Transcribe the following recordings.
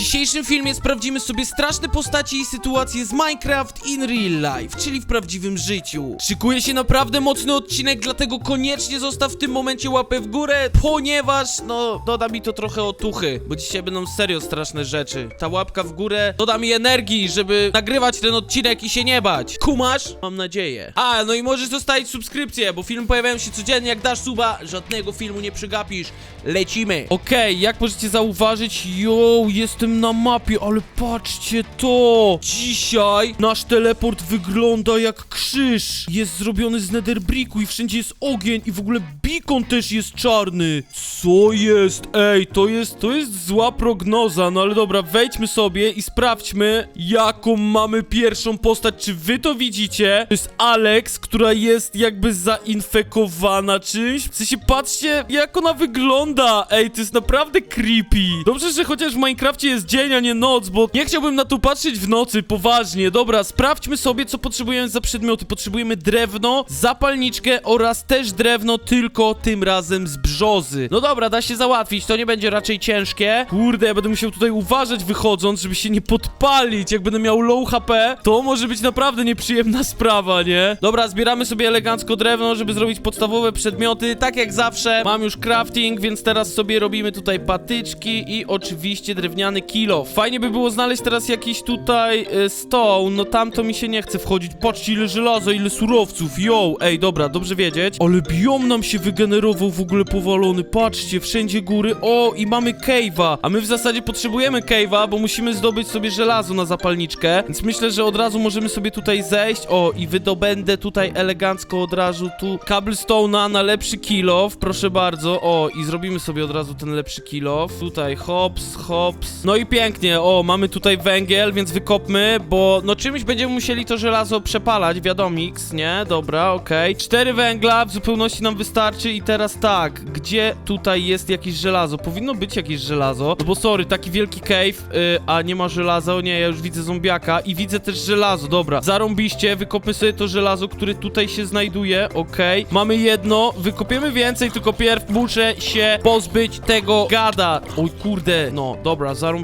dzisiejszym filmie sprawdzimy sobie straszne postaci i sytuacje z Minecraft in real life, czyli w prawdziwym życiu. Szykuje się naprawdę mocny odcinek, dlatego koniecznie zostaw w tym momencie łapę w górę, ponieważ, no, doda mi to trochę otuchy, bo dzisiaj będą serio straszne rzeczy. Ta łapka w górę doda mi energii, żeby nagrywać ten odcinek i się nie bać. Kumasz? Mam nadzieję. A, no i możesz zostawić subskrypcję, bo filmy pojawiają się codziennie, jak dasz suba, żadnego filmu nie przegapisz. Lecimy. Okej, jak możecie zauważyć, yo, jestem na mapie, ale patrzcie to. Dzisiaj nasz teleport wygląda jak krzyż. Jest zrobiony z netherbricku i wszędzie jest ogień i w ogóle beacon też jest czarny. Co jest? Ej, to jest, to jest zła prognoza, no ale dobra, wejdźmy sobie i sprawdźmy, jaką mamy pierwszą postać. Czy wy to widzicie? To jest Alex, która jest jakby zainfekowana czymś. W sensie, patrzcie, jak ona wygląda. Ej, to jest naprawdę creepy. Dobrze, że chociaż w Minecrafcie jest dzień, a nie noc, bo nie chciałbym na to patrzeć w nocy, poważnie. Dobra, sprawdźmy sobie, co potrzebujemy za przedmioty. Potrzebujemy drewno, zapalniczkę oraz też drewno, tylko tym razem z brzozy. No dobra, da się załatwić, to nie będzie raczej ciężkie. Kurde, ja będę musiał tutaj uważać wychodząc, żeby się nie podpalić. Jak będę miał low HP, to może być naprawdę nieprzyjemna sprawa, nie? Dobra, zbieramy sobie elegancko drewno, żeby zrobić podstawowe przedmioty. Tak jak zawsze, mam już crafting, więc teraz sobie robimy tutaj patyczki i oczywiście drewniany kilo. Fajnie by było znaleźć teraz jakiś tutaj y, no tam to mi się nie chce wchodzić. Patrzcie ile żelaza, ile surowców, yo! Ej, dobra, dobrze wiedzieć. Ale biom nam się wygenerował w ogóle powalony, patrzcie, wszędzie góry. O, i mamy cave'a, a my w zasadzie potrzebujemy cave'a, bo musimy zdobyć sobie żelazo na zapalniczkę, więc myślę, że od razu możemy sobie tutaj zejść. O, i wydobędę tutaj elegancko od razu tu cobblestone'a na lepszy kilof, proszę bardzo. O, i zrobimy sobie od razu ten lepszy kilof. Tutaj hops, hops. No i pięknie, o, mamy tutaj węgiel, więc wykopmy, bo no czymś będziemy musieli to żelazo przepalać, wiadomiks, nie? Dobra, okej. Cztery węgla w zupełności nam wystarczy i teraz tak, gdzie tutaj jest jakieś żelazo? Powinno być jakieś żelazo, no bo sorry, taki wielki cave, y, a nie ma żelaza, o nie, ja już widzę zombiaka i widzę też żelazo, dobra. Zarąbiście, wykopmy sobie to żelazo, które tutaj się znajduje, okej. Mamy jedno, wykopiemy więcej, tylko pierw muszę się pozbyć tego gada. Oj kurde, no dobra, zarąbiście.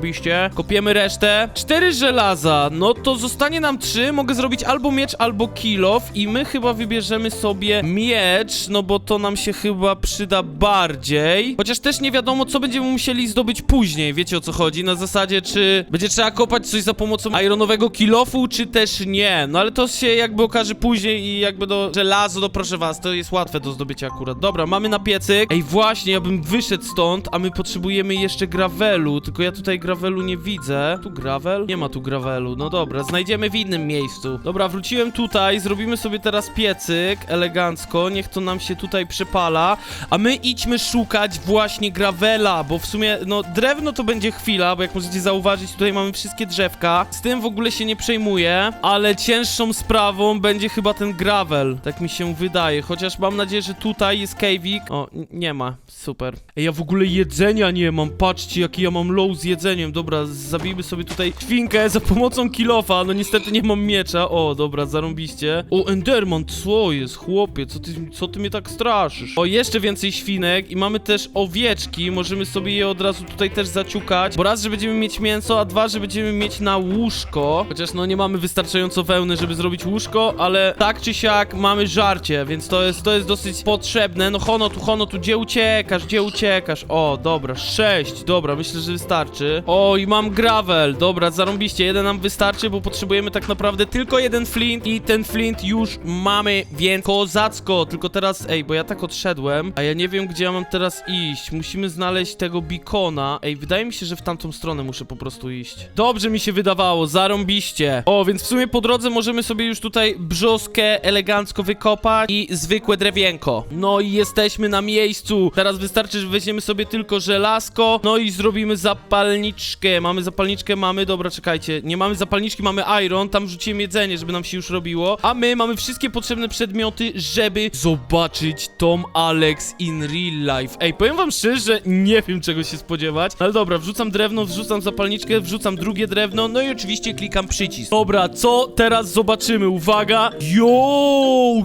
Kopiemy resztę. Cztery żelaza, no to zostanie nam trzy, mogę zrobić albo miecz, albo kilof i my chyba wybierzemy sobie miecz, no bo to nam się chyba przyda bardziej. Chociaż też nie wiadomo, co będziemy musieli zdobyć później, wiecie o co chodzi, na zasadzie, czy będzie trzeba kopać coś za pomocą ironowego kilofu, czy też nie. No ale to się jakby okaże później i jakby do żelazo, no proszę was, to jest łatwe do zdobycia akurat. Dobra, mamy na piecyk. Ej, właśnie, ja bym wyszedł stąd, a my potrzebujemy jeszcze gravelu, tylko ja tutaj gravelu nie widzę. Tu gravel? Nie ma tu gravelu, no dobra, znajdziemy w innym miejscu. Dobra, wróciłem tutaj, zrobimy sobie teraz piecyk, elegancko, niech to nam się tutaj przepala, a my idźmy szukać właśnie gravela, bo w sumie, no, drewno to będzie chwila, bo jak możecie zauważyć, tutaj mamy wszystkie drzewka, z tym w ogóle się nie przejmuję, ale cięższą sprawą będzie chyba ten gravel, tak mi się wydaje, chociaż mam nadzieję, że tutaj jest cave'ik. O, nie ma, super. Ej, ja w ogóle jedzenia nie mam, patrzcie, jaki ja mam low z jedzeniem, dobra, zabijmy sobie tutaj świnkę za pomocą kilofa, no niestety nie mam miecza, o, dobra, zarąbiście. O, Enderman, co jest, chłopie, co ty, co ty mnie tak straszysz? O, jeszcze więcej świnek i mamy też owieczki, możemy sobie je od razu tutaj też zaciukać, bo raz, że będziemy mieć mięso, a dwa, że będziemy mieć na łóżko, chociaż no nie mamy wystarczająco wełny, żeby zrobić łóżko, ale tak czy siak mamy żarcie, więc to jest, to jest dosyć potrzebne, no hono tu, hono tu, gdzie uciekasz, gdzie uciekasz? O, dobra, sześć, dobra, myślę, że wystarczy. O, i mam gravel, dobra, zarąbiście, jeden nam wystarczy, bo potrzebujemy tak naprawdę tylko jeden flint i ten flint już mamy, więc kozacko, tylko teraz, ej, bo ja tak odszedłem, a ja nie wiem, gdzie ja mam teraz iść, musimy znaleźć tego beacona, ej, wydaje mi się, że w tamtą stronę muszę po prostu iść. Dobrze mi się wydawało, zarąbiście. O, więc w sumie po drodze możemy sobie już tutaj brzoskę elegancko wykopać i zwykłe drewienko. No i jesteśmy na miejscu. Teraz wystarczy, że weźmiemy sobie tylko żelazko, no i zrobimy zapalniczkę. Mamy zapalniczkę, mamy, dobra, czekajcie, nie mamy zapalniczki, mamy iron, tam rzuciłem jedzenie, żeby nam się już robiło, a my mamy wszystkie potrzebne przedmioty, żeby zobaczyć Tom Alex in real life. Ej, powiem wam szczerze, nie wiem czego się spodziewać, ale dobra, wrzucam drewno, wrzucam zapalniczkę, wrzucam drugie drewno, no i oczywiście klikam przycisk. Dobra, co teraz zobaczymy? Uwaga! Yo,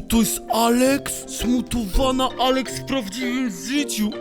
to jest Alex? Smutowana Alex w prawdziwym życiu.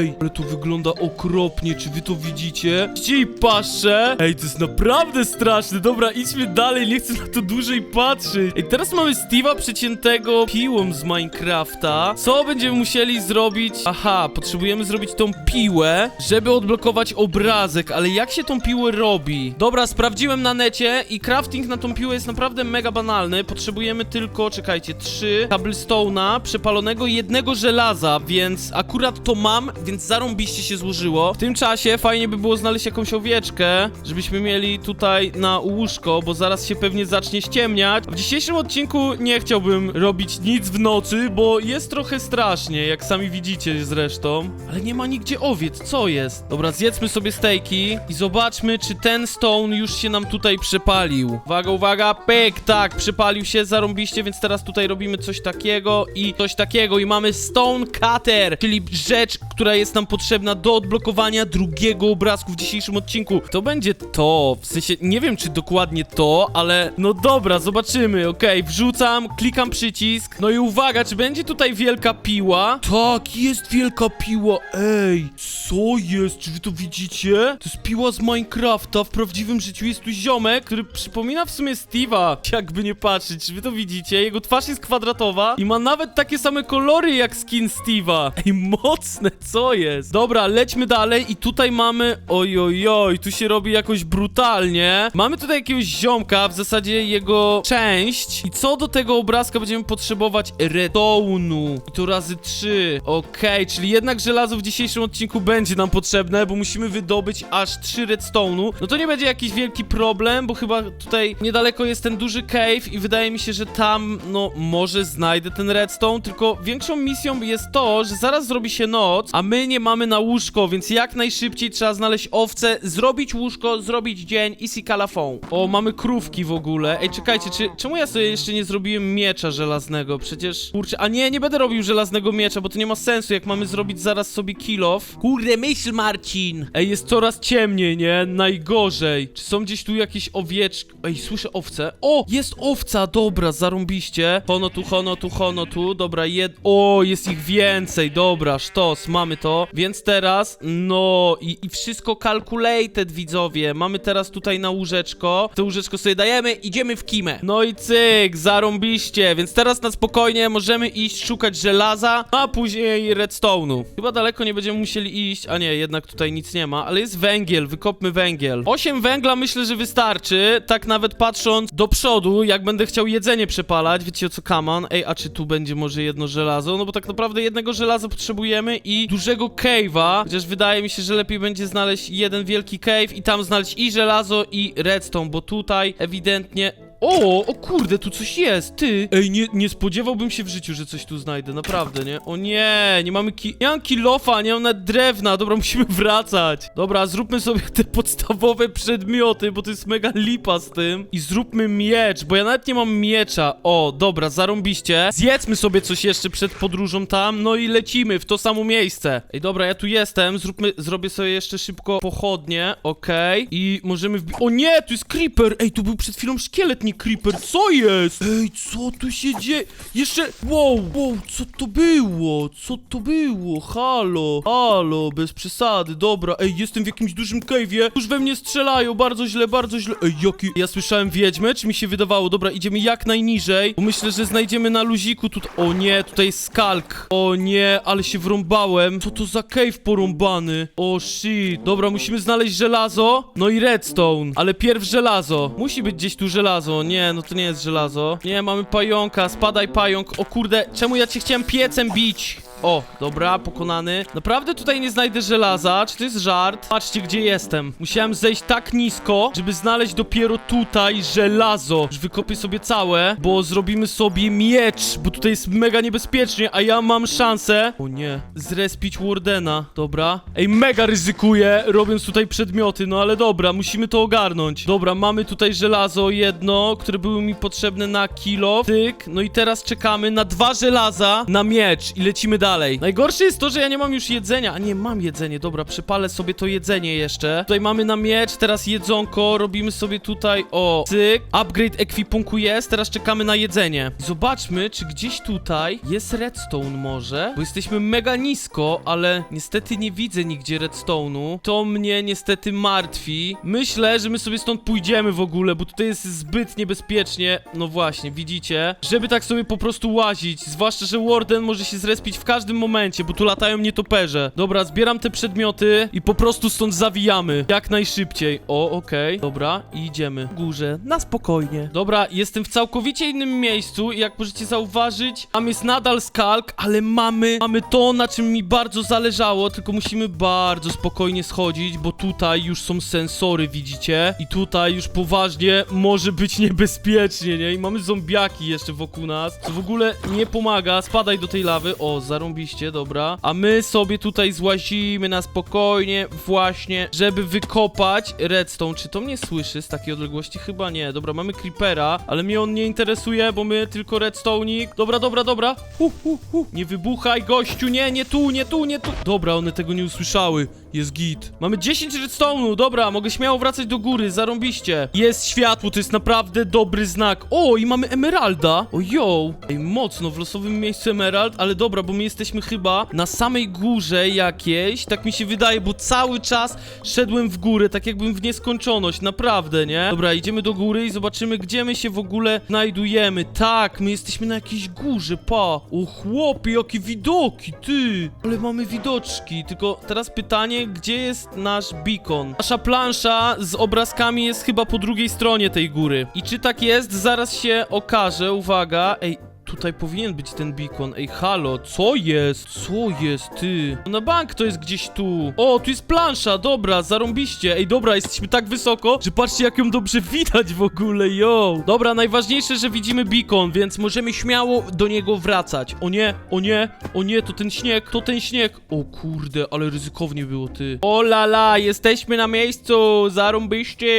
Ej, ale to wygląda okropnie, czy wy to widzicie? Widzicie i paszę. Ej, to jest naprawdę straszne. Dobra, idźmy dalej, nie chcę na to dłużej patrzeć. Ej, teraz mamy Steve'a przeciętego piłą z Minecrafta. Co będziemy musieli zrobić? Aha, potrzebujemy zrobić tą piłę, żeby odblokować obrazek, ale jak się tą piłę robi? Dobra, sprawdziłem na necie i crafting na tą piłę jest naprawdę mega banalny. Potrzebujemy tylko, czekajcie, trzy cobblestone'a przepalonego jednego żelaza, więc akurat to mam, więc zarąbiście się złożyło. W tym czasie fajnie by było znaleźć jakąś owieczkę, żebyśmy mieli tutaj na łóżko, bo zaraz się pewnie zacznie ściemniać. W dzisiejszym odcinku nie chciałbym robić nic w nocy, bo jest trochę strasznie, jak sami widzicie zresztą. Ale nie ma nigdzie owiec, co jest? Dobra, zjedzmy sobie stejki i zobaczmy, czy ten stone już się nam tutaj przepalił. Uwaga, uwaga, pyk, tak, przepalił się, zarąbiście, więc teraz tutaj robimy coś takiego i coś takiego i mamy stone cutter, czyli rzecz, która jest nam potrzebna do odblokowania drugiego obrazku w dzisiejszym odcinku. To będzie to, w sensie, nie wiem, czy dokładnie to, ale no dobra, zobaczymy, okej, wrzucam, klikam przycisk, no i uwaga, czy będzie tutaj wielka piła? Tak, jest wielka piła, ej, co jest, czy wy to widzicie? To jest piła z Minecrafta, w prawdziwym życiu jest tu ziomek, który przypomina w sumie Steve'a, jakby nie patrzeć, czy wy to widzicie? Jego twarz jest kwadratowa i ma nawet takie same kolory jak skin Steve'a. Ej, mocne, co jest? Dobra, lećmy dalej i tutaj mamy, oj, oj, oj, tu się robi jakoś brutalnie. Mamy tutaj jakiegoś ziomka, w zasadzie jego część i co do tego obrazka będziemy potrzebować redstone'u i to razy trzy. Okej, czyli jednak żelazo w dzisiejszym odcinku będzie nam potrzebne, bo musimy wydobyć aż trzy redstone'u. No to nie będzie jakiś wielki problem, bo chyba tutaj niedaleko jest ten duży cave i wydaje mi się, że tam, no, może znajdę ten redstone, tylko większą misją jest to, że zaraz zrobi się noc, a my nie mamy na łóżko, więc jak najszybciej trzeba znaleźć owce, zrobić łóżko, zrobić dzień i sikalafon. O, mamy krówki w ogóle. Ej, czekajcie, czy, czemu ja sobie jeszcze nie zrobiłem miecza żelaznego? Przecież, kurczę, a nie, nie będę robił żelaznego miecza, bo to nie ma sensu, jak mamy zrobić zaraz sobie kill off. Kurde, myśl, Marcin! Ej, jest coraz ciemniej, nie? Najgorzej. Czy są gdzieś tu jakieś owieczki? Ej, słyszę owce. O, jest owca, dobra, zarąbiście. Hono tu, hono tu, hono tu, dobra, jed... O, jest ich więcej, dobra, sztos, mamy to. Więc teraz, no, i, i wszystko calculated, widzowie. Mamy teraz tutaj na łóżeczko. To łóżeczko sobie dajemy, idziemy w kimę. No i cyk, zarąbiście. Więc teraz na spokojnie możemy iść szukać żelaza, a później redstone'u. Chyba daleko nie będziemy musieli iść, a nie, jednak tutaj nic nie ma, ale jest węgiel, wykopmy węgiel. 8 węgla myślę, że wystarczy, tak nawet patrząc do przodu, jak będę chciał jedzenie przepalać, wiecie o co kaman? Ej, a czy tu będzie może jedno żelazo? No bo tak naprawdę jednego żelaza potrzebujemy i dużego cave'a, chociaż wydaje mi się, że lepiej będzie znaleźć jeden wielki cave i tam znaleźć i żelazo i redstone, bo tutaj ewidentnie o, o kurde, tu coś jest, ty! Ej, nie, nie spodziewałbym się w życiu, że coś tu znajdę, naprawdę, nie? O nie, nie mamy ki... Nie mam kilofa, nie mam nawet drewna, dobra, musimy wracać. Dobra, zróbmy sobie te podstawowe przedmioty, bo to jest mega lipa z tym. I zróbmy miecz, bo ja nawet nie mam miecza. O, dobra, zarąbiście. Zjedzmy sobie coś jeszcze przed podróżą tam, no i lecimy w to samo miejsce. Ej, dobra, ja tu jestem, zróbmy, zrobię sobie jeszcze szybko pochodnie, okej. I możemy wbi... O nie, tu jest creeper! Ej, tu był przed chwilą szkielet, nie creeper, co jest? Ej, co tu się dzieje? Jeszcze... Wow, wow, co to było? Co to było? Halo, halo, bez przesady, dobra. Ej, jestem w jakimś dużym cave'ie, już we mnie strzelają, bardzo źle, bardzo źle. Ej, jaki... Ja słyszałem wiedźmę, czy mi się wydawało? Dobra, idziemy jak najniżej, bo myślę, że znajdziemy na luziku tutaj... O nie, tutaj jest skalk. O nie, ale się wrąbałem. Co to za cave porąbany? O shit. Dobra, musimy znaleźć żelazo, no i redstone. Ale pierw żelazo. Musi być gdzieś tu żelazo. Nie, no to nie jest żelazo. Nie, mamy pająka, spadaj pająk. O kurde, czemu ja cię chciałem piecem bić? O, dobra, pokonany. Naprawdę tutaj nie znajdę żelaza. Czy to jest żart? Patrzcie, gdzie jestem. Musiałem zejść tak nisko, żeby znaleźć dopiero tutaj żelazo. Już wykopię sobie całe, bo zrobimy sobie miecz, bo tutaj jest mega niebezpiecznie, a ja mam szansę. O nie, zrespić Wardena. Dobra. Ej, mega ryzykuję, robiąc tutaj przedmioty, no ale dobra, musimy to ogarnąć. Dobra, mamy tutaj żelazo jedno, które były mi potrzebne na kilo, tyk, no i teraz czekamy na dwa żelaza, na miecz i lecimy dalej. Najgorsze jest to, że ja nie mam już jedzenia, a nie, mam jedzenie, dobra, przypalę sobie to jedzenie jeszcze. Tutaj mamy na miecz, teraz jedzonko, robimy sobie tutaj, o, cyk, upgrade ekwipunku jest, teraz czekamy na jedzenie. Zobaczmy, czy gdzieś tutaj jest redstone może, bo jesteśmy mega nisko, ale niestety nie widzę nigdzie redstone'u. To mnie niestety martwi. Myślę, że my sobie stąd pójdziemy w ogóle, bo tutaj jest zbyt niebezpiecznie. No właśnie, widzicie? Żeby tak sobie po prostu łazić, zwłaszcza, że Warden może się zrespić w każdym momencie, bo tu latają nietoperze. Dobra, zbieram te przedmioty i po prostu stąd zawijamy. Jak najszybciej. O, okej. Dobra, i idziemy. W górze, na spokojnie. Dobra, jestem w całkowicie innym miejscu i jak możecie zauważyć, tam jest nadal skalk, ale mamy, mamy to, na czym mi bardzo zależało, tylko musimy bardzo spokojnie schodzić, bo tutaj już są sensory, widzicie? I tutaj już poważnie może być niebezpiecznie, nie? I mamy zombiaki jeszcze wokół nas, co w ogóle nie pomaga. Spadaj do tej lawy. O, zarąbiście, dobra. A my sobie tutaj złazimy na spokojnie, właśnie, żeby wykopać redstone. Czy to mnie słyszy z takiej odległości? Chyba nie. Dobra, mamy creepera, ale mnie on nie interesuje, bo my tylko redstone'ik. Dobra, dobra, dobra. Hu, hu, hu. Nie wybuchaj, gościu, nie, nie tu, nie tu, nie tu. Dobra, one tego nie usłyszały. Jest git. Mamy 10 redstone'u, dobra, mogę śmiało wracać do góry, zarąbiście. Jest światło, to jest naprawdę dobry znak. O, i mamy emeralda. O, yo. Ej, mocno, w losowym miejscu emerald, ale dobra, bo my jesteśmy chyba na samej górze jakiejś, tak mi się wydaje, bo cały czas szedłem w górę, tak jakbym w nieskończoność, naprawdę, nie? Dobra, idziemy do góry i zobaczymy, gdzie my się w ogóle znajdujemy. Tak, my jesteśmy na jakiejś górze, pa. O, chłopie, jakie widoki, ty. Ale mamy widoczki, tylko teraz pytanie, gdzie jest nasz beacon? Nasza plansza z obrazkami jest chyba po drugiej stronie tej góry. I czy tak jest? Zaraz się okaże, uwaga. Ej, Tutaj powinien być ten beacon. Ej, halo, co jest? Co jest, ty? Na bank to jest gdzieś tu. O, tu jest plansza, dobra, zarąbiście. Ej, dobra, jesteśmy tak wysoko, że patrzcie, jak ją dobrze widać w ogóle, yo. Dobra, najważniejsze, że widzimy beacon, więc możemy śmiało do niego wracać. O nie, o nie, o nie, to ten śnieg, to ten śnieg. O kurde, ale ryzykownie było, ty. O la la, jesteśmy na miejscu, zarąbiście.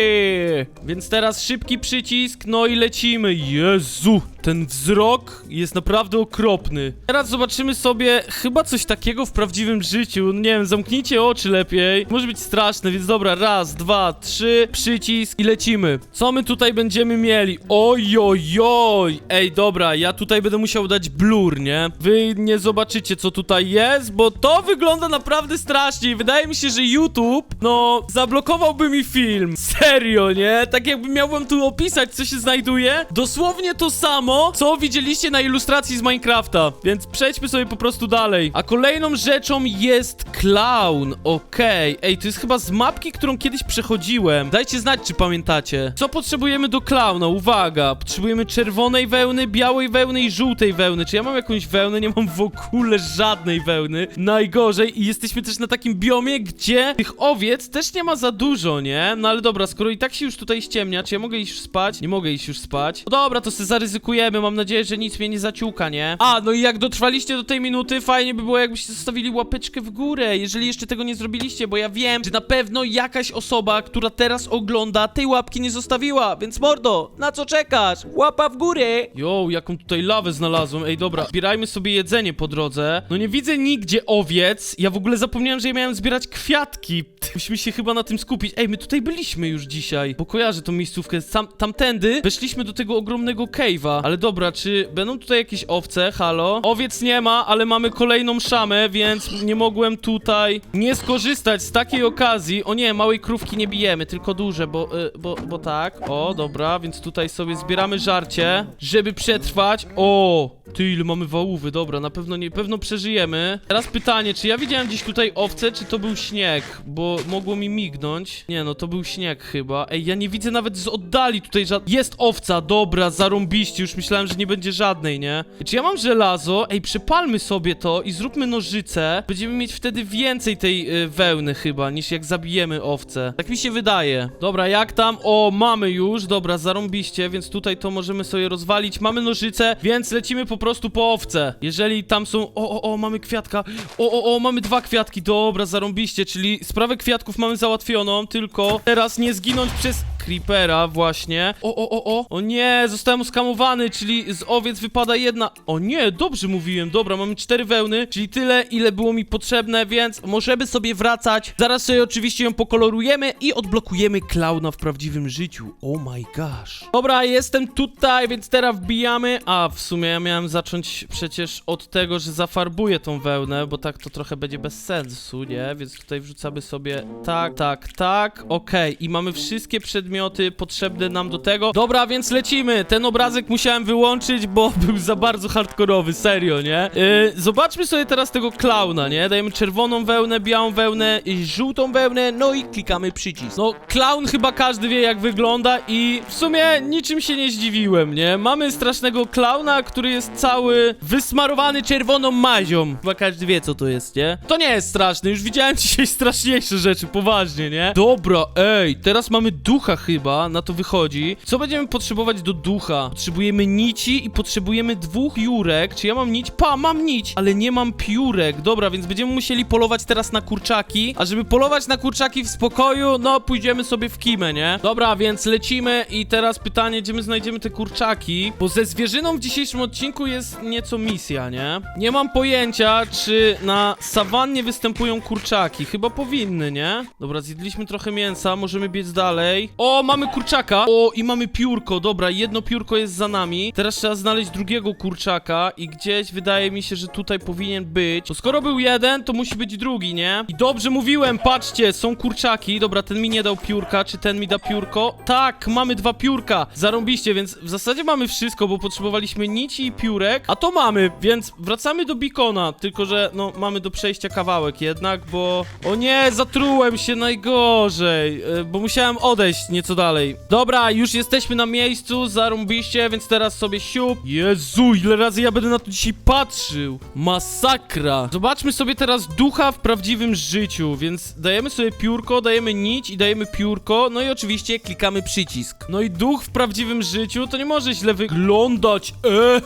Więc teraz szybki przycisk, no i lecimy. Jezu, ten wzrok jest naprawdę okropny. Teraz zobaczymy sobie chyba coś takiego w prawdziwym życiu. No nie wiem, zamknijcie oczy lepiej. Może być straszne, więc dobra, raz, dwa, trzy, przycisk i lecimy. Co my tutaj będziemy mieli? Oj, oj, oj. Ej, dobra, ja tutaj będę musiał dać blur, nie? Wy nie zobaczycie, co tutaj jest, bo to wygląda naprawdę strasznie wydaje mi się, że YouTube, no, zablokowałby mi film. Serio, nie? Tak jakby miałbym tu opisać, co się znajduje. Dosłownie to samo, co widzieliście na ilustracji z Minecrafta. Więc przejdźmy sobie po prostu dalej. A kolejną rzeczą jest clown. Okej. Ej, to jest chyba z mapki, którą kiedyś przechodziłem. Dajcie znać, czy pamiętacie. Co potrzebujemy do klauna? Uwaga. Potrzebujemy czerwonej wełny, białej wełny i żółtej wełny. Czy ja mam jakąś wełnę? Nie mam w ogóle żadnej wełny. Najgorzej. I jesteśmy też na takim biomie, gdzie tych owiec też nie ma za dużo, nie? No ale dobra, skoro i tak się już tutaj ściemnia, czy ja mogę iść już spać? Nie mogę iść już spać. No dobra, to sobie zaryzykujemy. Mam nadzieję, że nic mnie nie zaciuka, nie? A, no i jak dotrwaliście do tej minuty, fajnie by było, jakbyście zostawili łapeczkę w górę, jeżeli jeszcze tego nie zrobiliście, bo ja wiem, że na pewno jakaś osoba, która teraz ogląda, tej łapki nie zostawiła, więc mordo, na co czekasz? Łapa w górę! Jo, jaką tutaj lawę znalazłem, ej dobra, zbierajmy sobie jedzenie po drodze. No nie widzę nigdzie owiec, ja w ogóle zapomniałem, że ja miałem zbierać kwiatki. Musimy się chyba na tym skupić. Ej, my tutaj byliśmy już dzisiaj, bo kojarzę tą miejscówkę, Sam, tamtędy weszliśmy do tego ogromnego cave'a, ale dobra, czy będą tutaj jakieś owce? Halo? Owiec nie ma, ale mamy kolejną szamę, więc nie mogłem tutaj nie skorzystać z takiej okazji. O nie, małej krówki nie bijemy, tylko duże, bo, y, bo, bo tak. O, dobra, więc tutaj sobie zbieramy żarcie, żeby przetrwać. O, ty ile mamy wałówy, dobra, na pewno nie, pewno przeżyjemy. Teraz pytanie, czy ja widziałem gdzieś tutaj owce, czy to był śnieg? Bo mogło mi mignąć. Nie, no to był śnieg chyba. Ej, ja nie widzę nawet z oddali tutaj żad... Jest owca, dobra, zarąbiście, już myślałem, że nie będzie żadnej, nie? Czy ja mam żelazo? Ej, przypalmy sobie to i zróbmy nożyce. Będziemy mieć wtedy więcej tej y, wełny chyba, niż jak zabijemy owce. Tak mi się wydaje. Dobra, jak tam? O, mamy już, dobra, zarąbiście, więc tutaj to możemy sobie rozwalić. Mamy nożyce, więc lecimy po prostu po owce. Jeżeli tam są... O, o, o, mamy kwiatka. O, o, o, mamy dwa kwiatki, dobra, zarąbiście, czyli sprawę kwiatków mamy załatwioną, tylko teraz nie zginąć przez creepera właśnie. O, o, o, o. O nie, zostałem oskamowany, czyli z owiec wypada jedna. O nie, dobrze mówiłem. Dobra, mamy cztery wełny, czyli tyle, ile było mi potrzebne, więc możemy sobie wracać. Zaraz sobie oczywiście ją pokolorujemy i odblokujemy klauna w prawdziwym życiu. Oh my gosh. Dobra, jestem tutaj, więc teraz wbijamy. A, w sumie ja miałem zacząć przecież od tego, że zafarbuję tą wełnę, bo tak to trochę będzie bez sensu, nie? Więc tutaj wrzucamy sobie tak, tak, tak. Okej, i mamy wszystkie przedmioty potrzebne nam do tego. Dobra, więc lecimy. Ten obrazek musiałem wyłączyć, bo był za bardzo hardkorowy, serio, nie? Yy, zobaczmy sobie teraz tego klauna, nie? Dajemy czerwoną wełnę, białą wełnę, żółtą wełnę, no i klikamy przycisk. No, klaun chyba każdy wie jak wygląda i w sumie niczym się nie zdziwiłem, nie? Mamy strasznego klauna, który jest cały wysmarowany czerwoną mazią. Chyba każdy wie co to jest, nie? To nie jest straszne, już widziałem dzisiaj straszniejsze rzeczy, poważnie, nie? Dobra, ej, teraz mamy ducha chyba, na to wychodzi. Co będziemy potrzebować do ducha? Potrzebujemy nici i potrzebujemy dwóch piórek. Czy ja mam nić? Pa, mam nić, ale nie mam piórek. Dobra, więc będziemy musieli polować teraz na kurczaki, a żeby polować na kurczaki w spokoju, no pójdziemy sobie w kimę, nie? Dobra, więc lecimy i teraz pytanie, gdzie my znajdziemy te kurczaki? Bo ze zwierzyną w dzisiejszym odcinku jest nieco misja, nie? Nie mam pojęcia, czy na sawannie występują kurczaki. Chyba powinny, nie? Dobra, zjedliśmy trochę mięsa, możemy biec dalej. O, mamy kurczaka! O, i mamy piórko, dobra, jedno piórko jest za nami. Teraz trzeba znaleźć drugiego kurczaka i gdzieś wydaje mi się, że tutaj powinien być. To skoro był jeden, to musi być drugi, nie? I dobrze mówiłem, patrzcie, są kurczaki. Dobra, ten mi nie dał piórka, czy ten mi da piórko? Tak, mamy dwa piórka. Zarąbiście, więc w zasadzie mamy wszystko, bo potrzebowaliśmy nici i piórek, a to mamy, więc wracamy do Bikona, tylko że no mamy do przejścia kawałek jednak, bo... O nie, zatrułem się najgorzej, e, bo musiałem odejść nieco dalej. Dobra, już jesteśmy na miejscu, zarąbiście, więc teraz sobie siup. Jezu, ile razy ja będę na to dzisiaj patrzył. Masakra. Zobaczmy sobie teraz ducha w prawdziwym życiu, więc dajemy sobie piórko, dajemy nić i dajemy piórko, no i oczywiście klikamy przycisk. No i duch w prawdziwym życiu to nie może źle wyglądać.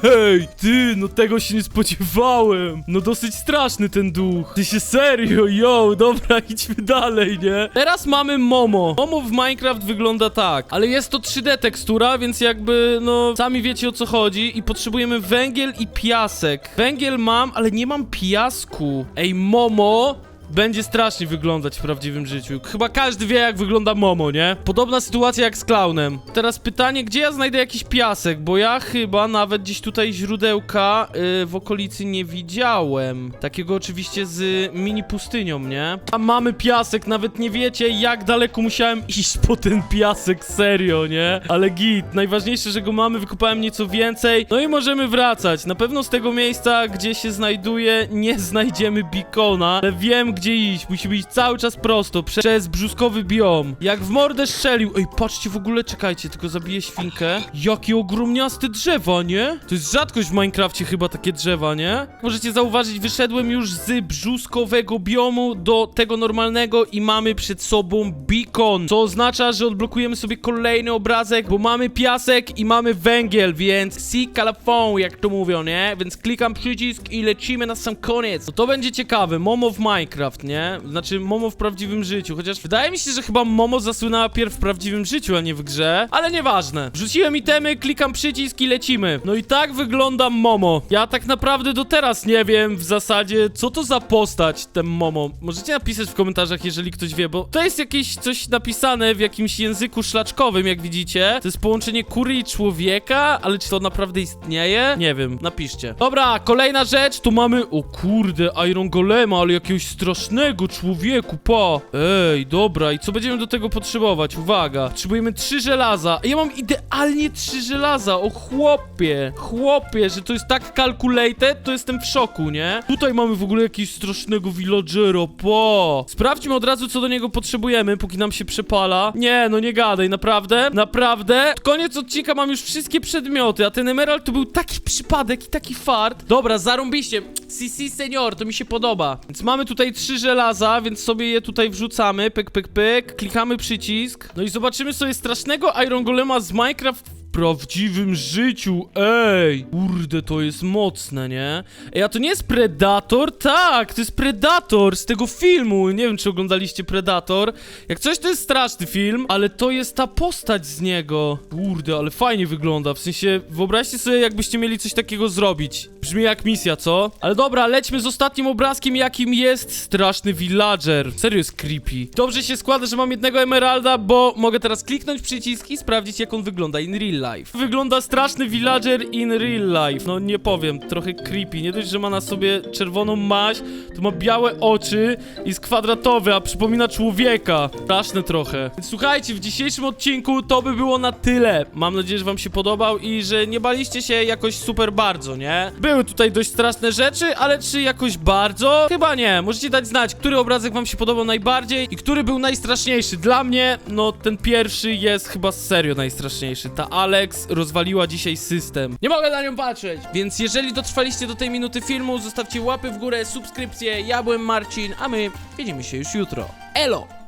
Ej, ty, no tego się nie spodziewałem. No dosyć straszny ten duch. Ty się serio, yo, dobra, idźmy dalej, nie? Teraz mamy Momo. Momo w Minecraft wygląda tak, ale jest to 3D tekstura, więc jakby, no, sami wiecie o co chodzi i potrzebujemy węgiel i piasek. Węgiel mam, ale nie mam piasku. Ej, Momo... Będzie strasznie wyglądać w prawdziwym życiu. Chyba każdy wie, jak wygląda Momo, nie? Podobna sytuacja jak z klaunem. Teraz pytanie, gdzie ja znajdę jakiś piasek? Bo ja chyba nawet gdzieś tutaj źródełka yy, w okolicy nie widziałem. Takiego oczywiście z mini pustynią, nie? A mamy piasek, nawet nie wiecie, jak daleko musiałem iść po ten piasek, serio, nie? Ale git, najważniejsze, że go mamy, wykopałem nieco więcej. No i możemy wracać. Na pewno z tego miejsca, gdzie się znajduje, nie znajdziemy bikona, ale wiem, gdzie iść. Musimy iść cały czas prosto, prze przez brzuskowy biom. Jak w mordę strzelił. Ej, patrzcie w ogóle, czekajcie, tylko zabiję świnkę. Jakie ogromniaste drzewa, nie? To jest rzadkość w Minecrafcie chyba takie drzewa, nie? Możecie zauważyć, wyszedłem już z brzuskowego biomu do tego normalnego i mamy przed sobą beacon, co oznacza, że odblokujemy sobie kolejny obrazek, bo mamy piasek i mamy węgiel, więc si calafon, jak to mówią, nie? Więc klikam przycisk i lecimy na sam koniec. No to będzie ciekawe, Momo w Minecraft, nie? Znaczy Momo w prawdziwym życiu, chociaż wydaje mi się, że chyba Momo zasłynęła pierw w prawdziwym życiu, a nie w grze, ale nieważne. Wrzuciłem itemy, klikam przycisk i lecimy. No i tak wygląda Momo. Ja tak naprawdę do teraz nie wiem w zasadzie, co to za postać, ten Momo. Możecie napisać w komentarzach, jeżeli ktoś wie, bo to jest jakieś coś napisane w jakimś języku szlaczkowym, jak widzicie. To jest połączenie kury i człowieka, ale czy to naprawdę istnieje? Nie wiem, napiszcie. Dobra, kolejna rzecz, tu mamy, o kurde, Iron Golema, ale jakiegoś strasznego człowieku, pa. Ej, dobra, i co będziemy do tego potrzebować? Uwaga, potrzebujemy trzy żelaza. Ja mam idealnie trzy żelaza, o chłopie, chłopie, że to jest tak calculated, to jestem w szoku, nie? Tutaj mamy w ogóle jakiegoś strasznego villagera, pa. Sprawdźmy od razu, co do niego potrzebujemy, póki nam się przepala. Nie, no nie gadaj, naprawdę, naprawdę. Koniec odcinka mam już wszystkie przedmioty, a ten emerald to był taki przypadek i taki fart. Dobra, zarąbiście. Si, si, senior, to mi się podoba. Więc mamy tutaj trzy żelaza, więc sobie je tutaj wrzucamy, pyk, pyk, pyk. Klikamy przycisk. No i zobaczymy sobie strasznego Iron Golema z Minecraft prawdziwym życiu, ej! Kurde, to jest mocne, nie? Ej, a to nie jest Predator? Tak, to jest Predator z tego filmu. Nie wiem, czy oglądaliście Predator. Jak coś, to jest straszny film, ale to jest ta postać z niego. Kurde, ale fajnie wygląda. W sensie, wyobraźcie sobie, jakbyście mieli coś takiego zrobić. Brzmi jak misja, co? Ale dobra, lećmy z ostatnim obrazkiem, jakim jest straszny villager. Serio jest creepy. Dobrze się składa, że mam jednego emeralda, bo mogę teraz kliknąć przycisk i sprawdzić, jak on wygląda in real life. Wygląda straszny villager in real life. No nie powiem, trochę creepy. Nie dość, że ma na sobie czerwoną maść, to ma białe oczy, jest kwadratowy, a przypomina człowieka. Straszne trochę. Więc słuchajcie, w dzisiejszym odcinku to by było na tyle. Mam nadzieję, że wam się podobał i że nie baliście się jakoś super bardzo, nie? Były tutaj dość straszne rzeczy, ale czy jakoś bardzo? Chyba nie. Możecie dać znać, który obrazek wam się podobał najbardziej i który był najstraszniejszy. Dla mnie, no ten pierwszy jest chyba serio najstraszniejszy. Ta Alex rozwaliła dzisiaj system. Nie mogę na nią patrzeć! Więc jeżeli dotrwaliście do tej minuty filmu, zostawcie łapy w górę, subskrypcję. Ja byłem Marcin, a my widzimy się już jutro. Elo!